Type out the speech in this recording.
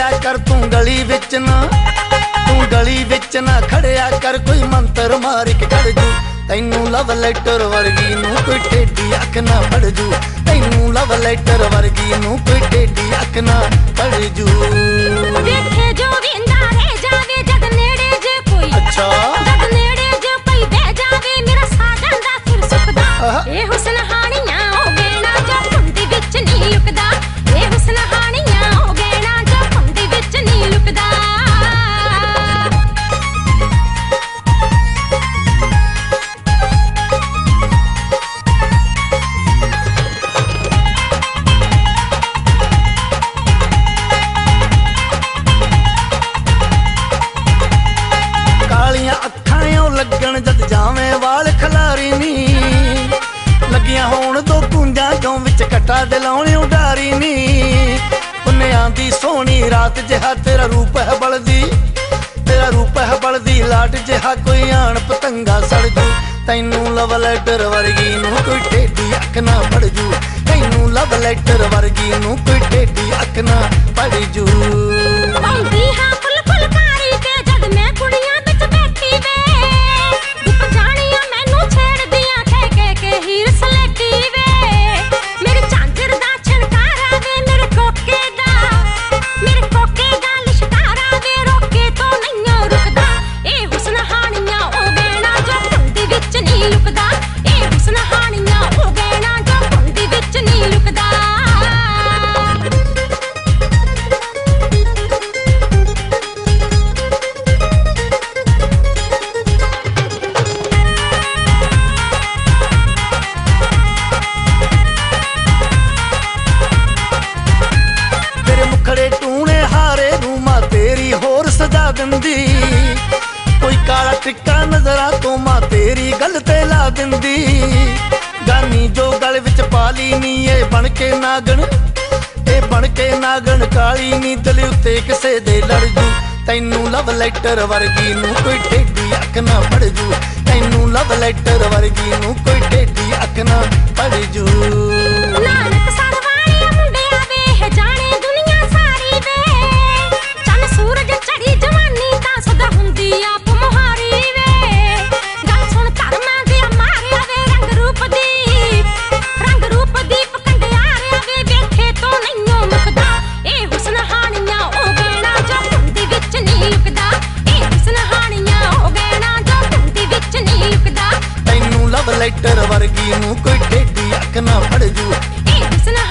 ਕਰ ਤੂੰ ਵਿੱਚ ਨਾ। ਤੂੰ ਗਲੀ ਵਿੱਚ ਨਾ ਖੜਿਆ ਕਰ, ਕੋਈ ਮੰਤਰ ਮਾਰ ਕੇ ਕੱਢ ਜੂ। ਤੈਨੂੰ ਲਵ ਲੈਟਰ ਵਰਗੀ ਨੂੰ ਕੋਈ ਟੇਢੀ ਅੱਖ ਨਾ ਫੜ ਜੂ। ਤੈਨੂੰ ਲਵ ਲੈਟਰ ਵਰਗੀ ਨੂੰ ਕੋਈ ਟੇਢੀ ਅੱਖ ਨਾ ਫੜ ਜੂ। ਜਦ ਜਾਵੇਂ ਵਾਲ ਖਲਾਰੀ ਨੀ। ਲੱਗੀਆਂ ਹੋਣ ਦੋ ਕੁੰਜਾਂ ਚੋਂ ਵਿੱਚ ਕਟਾ ਦਿਲਾਉਣੀ ਉਡਾਰੀ ਨੀ। ਪੁੰਨਿਆਂ ਦੀ ਸੋਹਣੀ ਰਾਤ ਜਿਹਾ ਤੇਰਾ ਰੂਪ ਹੈ ਬਲਦੀ। ਤੇਰਾ ਰੂਪ ਹੈ ਬਲਦੀ, ਲਾਟ ਜਿਹਾ ਕੋਈ ਆਣ ਪਤੰਗਾ ਸੜ ਤੈਨੂੰ ਲਵ ਲੈਟਰ ਵਰਗੀ ਨੂੰ ਕੋਈ ਟੇਢੀ ਅੱਖ ਨਾ ਫੜ ਜੂ ਤੈਨੂੰ ਲਵ ਲੈਟਰ ਵਰਗੀ ਨੂੰ ਕੋਈ ਟੇਢੀ ਅੱਖ ਨਾ ਫੜ ਜੂ ਹੋਰ ਦਿੰਦੀ। ਕੋਈ ਕਾਲਾ ਟਿੱਕਾ ਨਜ਼ਰਾਂ ਤੋਂ ਮਾਂ ਤੇਰੀ ਗੱਲ ਤੇ ਲਾ ਦਿੰਦੀ। ਗਾਨੀ ਜੋ ਗਲ ਵਿੱਚ ਪਾ ਲਈ ਨੀ, ਇਹ ਬਣ ਕੇ ਨਾਗਣ। ਇਹ ਬਣ ਕੇ ਨਾਗਣ, ਕਾਲੀ ਨੀ, ਦਿਲ ਉੱਤੇ ਕਿਸੇ ਦੇ ਲੜ ਜੂ। ਤੈਨੂੰ ਲਵ ਲੈਟਰ ਵਰਗੀ ਨੂੰ ਕੋਈ ਟੇਢੀ ਅੱਖ ਨਾ ਫੜ ਜੂ। ਤੈਨੂੰ ਲਵ ਲੈਟਰ ਵਰਗੀ ਨੂੰ ਕੋਈ ਟੇਢੀ ਅੱਖ ਨਾ ਫੜ ਜੂ। કલેક્ટર વર્ગીનું કોઈ ટેટી આંખ ના પડજું